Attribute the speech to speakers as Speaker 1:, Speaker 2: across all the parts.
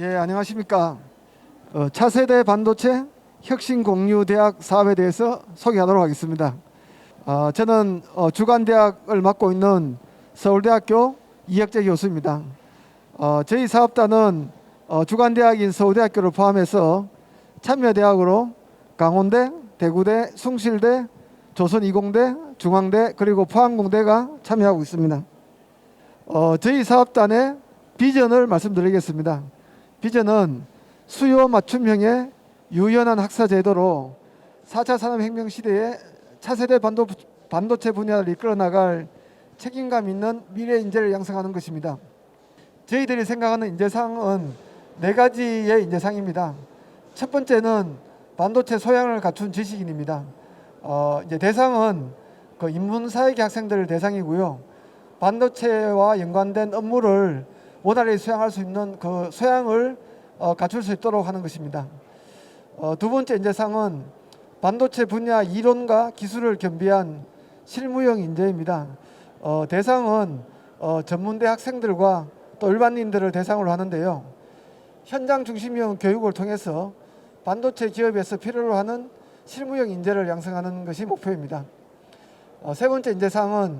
Speaker 1: 예, 안녕하십니까. 어, 차세대 반도체 혁신공유대학 사업에 대해서 소개하도록 하겠습니다. 어, 저는 어, 주간대학을 맡고 있는 서울대학교 이혁재 교수입니다. 어, 저희 사업단은 어, 주간대학인 서울대학교를 포함해서 참여대학으로 강원대, 대구대, 숭실대, 조선이공대, 중앙대 그리고 포항공대가 참여하고 있습니다. 어, 저희 사업단의 비전을 말씀드리겠습니다. 비전은 수요 맞춤형의 유연한 학사 제도로 4차 산업혁명 시대에 차세대 반도, 반도체 분야를 이끌어 나갈 책임감 있는 미래 인재를 양성하는 것입니다. 저희들이 생각하는 인재상은 네 가지의 인재상입니다. 첫 번째는 반도체 소양을 갖춘 지식인입니다. 어, 이제 대상은 그 인문사회계 학생들 대상이고요. 반도체와 연관된 업무를 원활히 수행할 수 있는 그 소양을 어, 갖출 수 있도록 하는 것입니다. 어, 두 번째 인재상은 반도체 분야 이론과 기술을 겸비한 실무형 인재입니다. 어, 대상은 어, 전문대 학생들과 또 일반인들을 대상으로 하는데요. 현장 중심형 교육을 통해서 반도체 기업에서 필요로 하는 실무형 인재를 양성하는 것이 목표입니다. 어, 세 번째 인재상은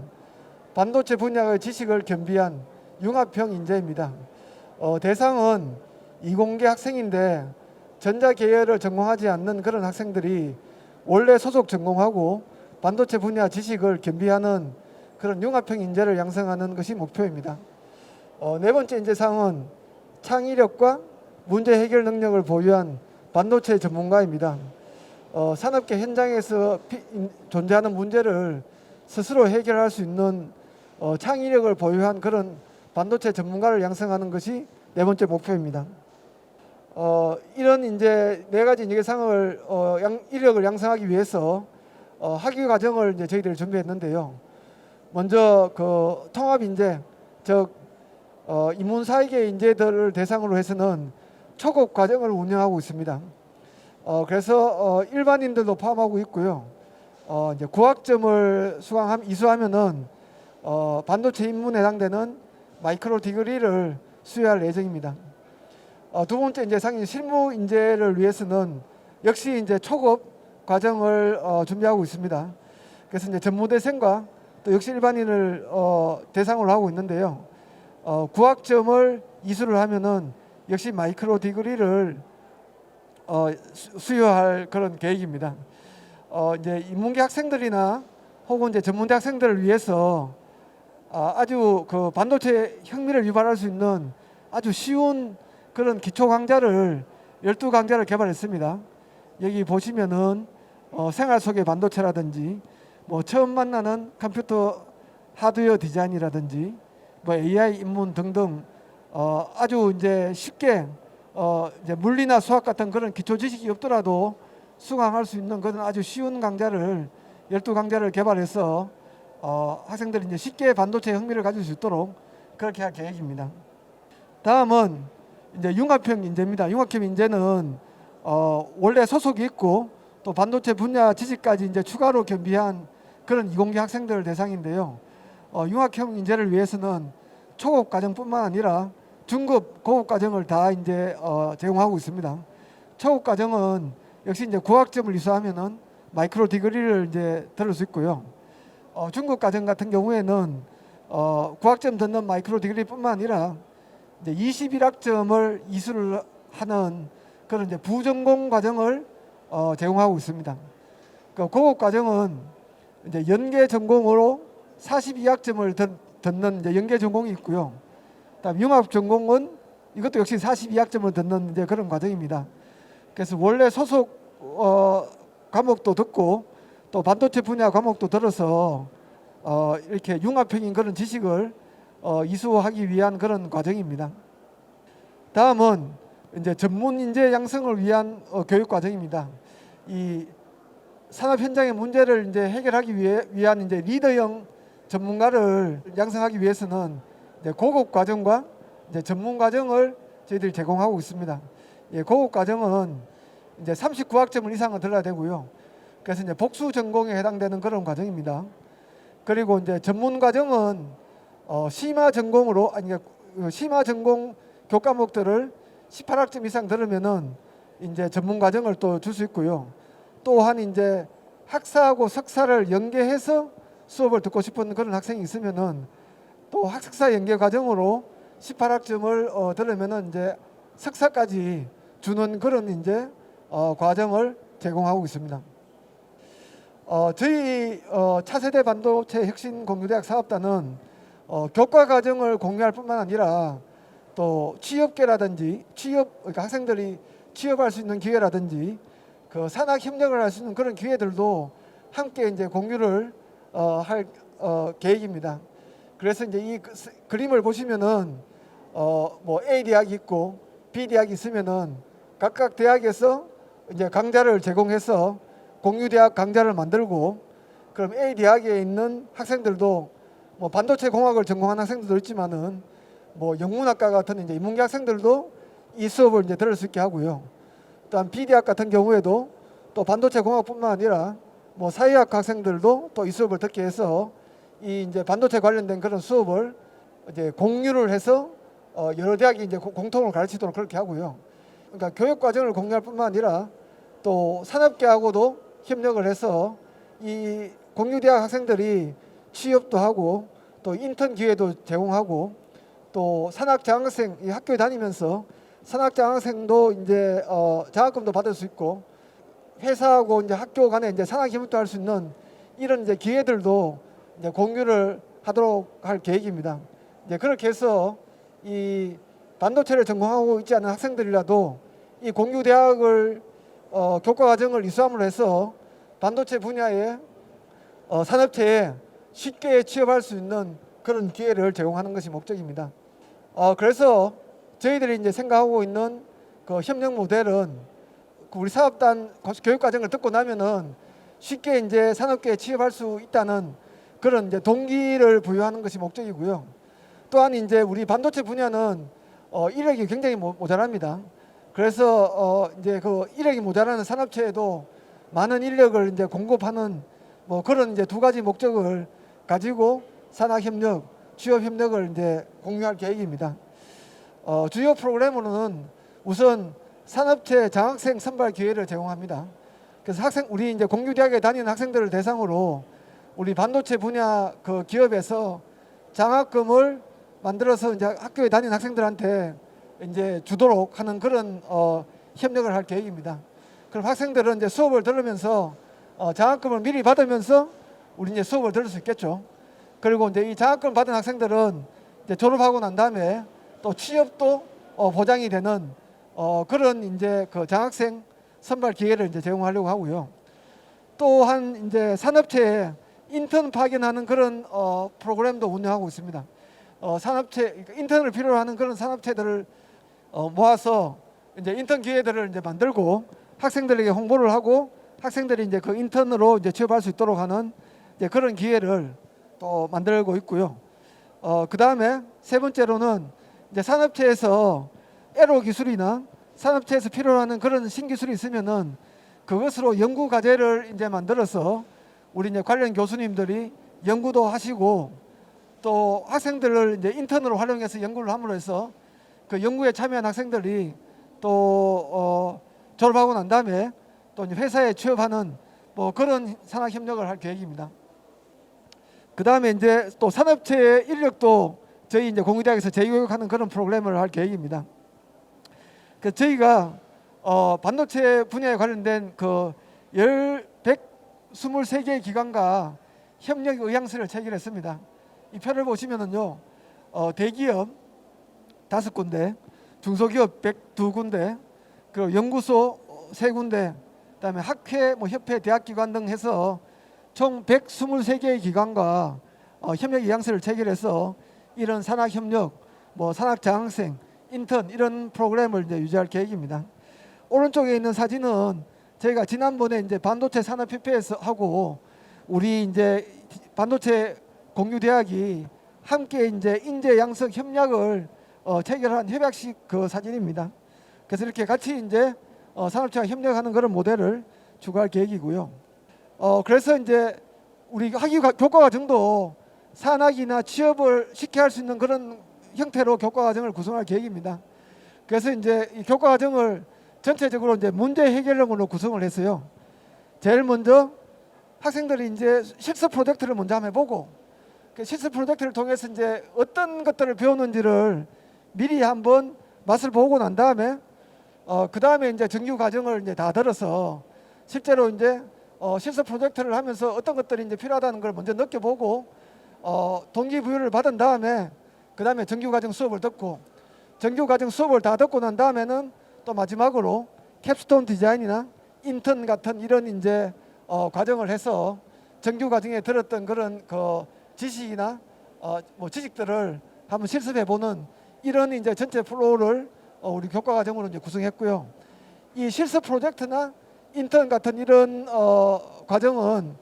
Speaker 1: 반도체 분야의 지식을 겸비한 융합형 인재입니다. 어, 대상은 이공계 학생인데 전자 계열을 전공하지 않는 그런 학생들이 원래 소속 전공하고 반도체 분야 지식을 겸비하는 그런 융합형 인재를 양성하는 것이 목표입니다. 어, 네 번째 인재상은 창의력과 문제 해결 능력을 보유한 반도체 전문가입니다. 어, 산업계 현장에서 피- 인- 존재하는 문제를 스스로 해결할 수 있는 어, 창의력을 보유한 그런 반도체 전문가를 양성하는 것이 네 번째 목표입니다. 어, 이런 이제 네 가지 인재상을 어, 양, 인력을 양성하기 위해서 어, 학위 과정을 이제 저희들이 준비했는데요. 먼저 그 통합 인재, 즉 어, 인문사회계 인재들을 대상으로 해서는 초급 과정을 운영하고 있습니다. 어, 그래서 어, 일반인들도 포함하고 있고요. 어, 이제 구학점을 수강함 이수하면은 어, 반도체 입문에 해당되는 마이크로 디그리를 수여할 예정입니다. 어, 두 번째 이제 상인 실무 인재를 위해서는 역시 이제 초급 과정을 어, 준비하고 있습니다. 그래서 이제 전무대생과 또 역시 일반인을 어, 대상으로 하고 있는데요. 어, 구학점을 이수를 하면은 역시 마이크로 디그리를 어, 수- 수여할 그런 계획입니다. 어, 이제 인문계 학생들이나 혹은 이제 전문대 학생들을 위해서 아, 아주 그 반도체 혁명을 유발할 수 있는 아주 쉬운 그런 기초 강좌를 12강좌를 개발했습니다. 여기 보시면은 어, 생활 속의 반도체라든지 뭐 처음 만나는 컴퓨터 하드웨어 디자인이라든지 뭐 AI 입문 등등 어, 아주 이제 쉽게 어, 이제 물리나 수학 같은 그런 기초 지식이 없더라도 수강할 수 있는 그런 아주 쉬운 강좌를 12강좌를 개발해서 어, 학생들이 이제 쉽게 반도체 흥미를 가질 수 있도록 그렇게 할 계획입니다. 다음은 이제 융합형 인재입니다. 융합형 인재는 어, 원래 소속이 있고 또 반도체 분야 지식까지 이제 추가로 겸비한 그런 이공계 학생들 대상인데요. 어, 융합형 인재를 위해서는 초급 과정뿐만 아니라 중급, 고급 과정을 다 이제 어, 제공하고 있습니다. 초급 과정은 역시 이제 고학점을 이수하면은 마이크로 디그리를 이제 들을 수 있고요. 어, 중급 과정 같은 경우에는 어, 고학점 듣는 마이크로 디그리뿐만 아니라 이제 21학점을 이수를 하는 그런 이제 부전공 과정을 어, 제공하고 있습니다. 그 고급 과정은 이제 연계 전공으로 42학점을 듣, 듣는 이제 연계 전공이 있고요. 다음 융합 전공은 이것도 역시 42학점을 듣는 이제 그런 과정입니다. 그래서 원래 소속 어, 과목도 듣고 또 반도체 분야 과목도 들어서 어, 이렇게 융합형인 그런 지식을 어, 이수하기 위한 그런 과정입니다. 다음은 이제 전문 인재 양성을 위한 어, 교육 과정입니다. 이 산업 현장의 문제를 이제 해결하기 위해 위한 이제 리더형 전문가를 양성하기 위해서는 고급 과정과 이제 전문 과정을 저희들이 제공하고 있습니다. 예, 고급 과정은 이제 39학점 이상은 들어야 되고요. 그래서 이제 복수 전공에 해당되는 그런 과정입니다. 그리고 이제 전문 과정은 어, 심화 전공으로 아니 그러니까 그 심화 전공 교과목들을 18학점 이상 들으면은 이제 전문 과정을 또 줄 수 있고요. 또한 이제 학사하고 석사를 연계해서 수업을 듣고 싶은 그런 학생이 있으면은 또 학석사 연계 과정으로 18학점을 어, 들으면은 이제 석사까지 주는 그런 이제 어, 과정을 제공하고 있습니다. 어, 저희 어, 차세대 반도체 혁신 공유대학 사업단은 어, 교과 과정을 공유할 뿐만 아니라 또 취업계라든지 취업 그러니까 학생들이 취업할 수 있는 기회라든지 그 산학 협력을 할 수 있는 그런 기회들도 함께 이제 공유를 어, 할 어, 계획입니다. 그래서 이제 이 그- 스- 그림을 보시면은 어, 뭐 A 대학이 있고 B 대학이 있으면은 각각 대학에서 이제 강좌를 제공해서 공유 대학 강좌를 만들고 그럼 A 대학에 있는 학생들도 뭐 반도체 공학을 전공한 학생들도 있지만은 뭐 영문학과 같은 이제 인문계 학생들도 이 수업을 이제 들을 수 있게 하고요. 또한 B 대학 같은 경우에도 또 반도체 공학뿐만 아니라 뭐 사회학 학생들도 또 이 수업을 듣게 해서 이 이제 반도체 관련된 그런 수업을 이제 공유를 해서 어 여러 대학이 이제 고- 공통으로 가르치도록 그렇게 하고요. 그러니까 교육 과정을 공유할 뿐만 아니라 또 산업계하고도 협력을 해서 이 공유대학 학생들이 취업도 하고 또 인턴 기회도 제공하고 또 산학장학생 이 학교에 다니면서 산학장학생도 이제 어 장학금도 받을 수 있고 회사하고 이제 학교 간에 이제 산학협력도 할 수 있는 이런 이제 기회들도 이제 공유를 하도록 할 계획입니다. 이제 그렇게 해서 이 반도체를 전공하고 있지 않은 학생들이라도 이 공유 대학을 어, 교과 과정을 이수함으로 해서 반도체 분야의 어, 산업체에 쉽게 취업할 수 있는 그런 기회를 제공하는 것이 목적입니다. 어, 그래서 저희들이 이제 생각하고 있는 그 협력 모델은 그 우리 사업단 교육 과정을 듣고 나면은 쉽게 이제 산업계에 취업할 수 있다는 그런 이제 동기를 부여하는 것이 목적이고요. 또한 이제 우리 반도체 분야는 어, 인력이 굉장히 모- 모자랍니다. 그래서 어, 이제 그 인력이 모자라는 산업체에도 많은 인력을 이제 공급하는 뭐 그런 이제 두 가지 목적을 가지고 산학 협력, 취업 협력을 이제 공유할 계획입니다. 어, 주요 프로그램으로는 우선 산업체 장학생 선발 기회를 제공합니다. 그래서 학생 우리 이제 공유 대학에 다니는 학생들을 대상으로 우리 반도체 분야 그 기업에서 장학금을 만들어서 이제 학교에 다니는 학생들한테 이제 주도록 하는 그런 어, 협력을 할 계획입니다. 그럼 학생들은 이제 수업을 들으면서 어, 장학금을 미리 받으면서 우리 이제 수업을 들을 수 있겠죠. 그리고 이제 이 장학금 받은 학생들은 이제 졸업하고 난 다음에 또 취업도 어, 보장이 되는 어, 그런 이제 그 장학생 선발 기회를 이제 제공하려고 하고요. 또한 이제 산업체에 인턴 파견하는 그런 어, 프로그램도 운영하고 있습니다. 어, 산업체 그러니까 인턴을 필요로 하는 그런 산업체들을 어, 모아서 이제 인턴 기회들을 이제 만들고 학생들에게 홍보를 하고 학생들이 이제 그 인턴으로 이제 취업할 수 있도록 하는 이제 그런 기회를 또 만들고 있고요. 어, 그 다음에 세 번째로는 이제 산업체에서 에로 기술이나 산업체에서 필요로 하는 그런 신기술이 있으면은 그것으로 연구 과제를 이제 만들어서 우리 이제 관련 교수님들이 연구도 하시고 또 학생들을 이제 인턴으로 활용해서 연구를 함으로 해서 그 연구에 참여한 학생들이 또 어, 졸업하고 난 다음에 또 회사에 취업하는 뭐 그런 산학 협력을 할 계획입니다. 그 다음에 이제 또 산업체의 인력도 저희 이제 공유대학에서 재교육하는 그런 프로그램을 할 계획입니다. 그 저희가 어, 반도체 분야에 관련된 그열 123개의 기관과 협력 의향서를 체결했습니다. 이 표를 보시면은요, 어, 대기업 다섯 군데, 중소기업 102군데, 그리고 연구소 세 군데, 그다음에 학회, 뭐 협회, 대학기관 등 해서 총 123개의 기관과 어, 협력 의향서를 체결해서 이런 산학 협력, 뭐 산학 장학생, 인턴 이런 프로그램을 이제 유지할 계획입니다. 오른쪽에 있는 사진은 저희가 지난번에 이제 반도체 산업 협회에서 하고 우리 이제 반도체 공유 대학이 함께 이제 인재 양성 협약을 어, 체결한 협약식 그 사진입니다. 그래서 이렇게 같이 이제 어, 산업체와 협력하는 그런 모델을 추구할 계획이고요. 어, 그래서 이제 우리 학위 과- 교과 과정도 산학이나 취업을 쉽게 할 수 있는 그런 형태로 교과 과정을 구성할 계획입니다. 그래서 이제 이 교과 과정을 전체적으로 이제 문제 해결형으로 구성을 했어요. 제일 먼저 학생들이 이제 실습 프로젝트를 먼저 한번 해보고 그 실습 프로젝트를 통해서 이제 어떤 것들을 배우는지를 미리 한번 맛을 보고 난 다음에 어, 그 다음에 이제 정규 과정을 이제 다 들어서 실제로 이제 어, 실습 프로젝트를 하면서 어떤 것들이 이제 필요하다는 걸 먼저 느껴보고 어, 동기부여를 받은 다음에 그 다음에 정규 과정 수업을 듣고 정규 과정 수업을 다 듣고 난 다음에는 또 마지막으로 캡스톤 디자인이나 인턴 같은 이런 이제 어, 과정을 해서 정규 과정에 들었던 그런 그 지식이나 어, 뭐 지식들을 한번 실습해 보는 이런 이제 전체 플로우를 어, 우리 교과 과정으로 이제 구성했고요. 이 실습 프로젝트나 인턴 같은 이런 어, 과정은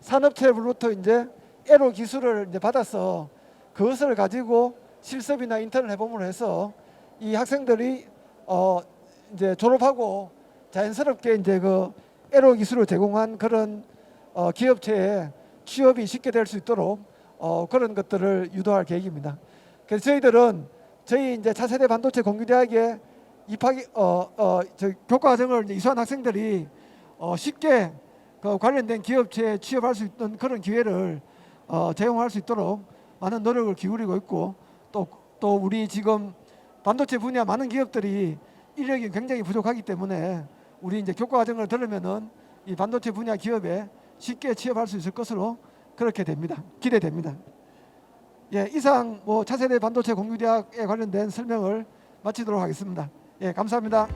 Speaker 1: 산업체로부터 이제 에로 기술을 이제 받아서 그것을 가지고 실습이나 인턴을 해봄으로 해서 이 학생들이 어 이제 졸업하고 자연스럽게 이제 그 에로 기술을 제공한 그런 어 기업체에 취업이 쉽게 될 수 있도록 어 그런 것들을 유도할 계획입니다. 그래서 저희들은 저희 이제 차세대 반도체 공유대학에 입학이 어어저 교과 과정을 이수한 학생들이 어 쉽게 그 관련된 기업체에 취업할 수 있는 그런 기회를 어 제공할 수 있도록 많은 노력을 기울이고 있고 또또 우리 지금 반도체 분야 많은 기업들이 인력이 굉장히 부족하기 때문에 우리 이제 교과 과정을 들으면은 이 반도체 분야 기업에 쉽게 취업할 수 있을 것으로 그렇게 됩니다. 기대됩니다. 예, 이상 뭐 차세대 반도체 공유대학에 관련된 설명을 마치도록 하겠습니다. 예, 감사합니다.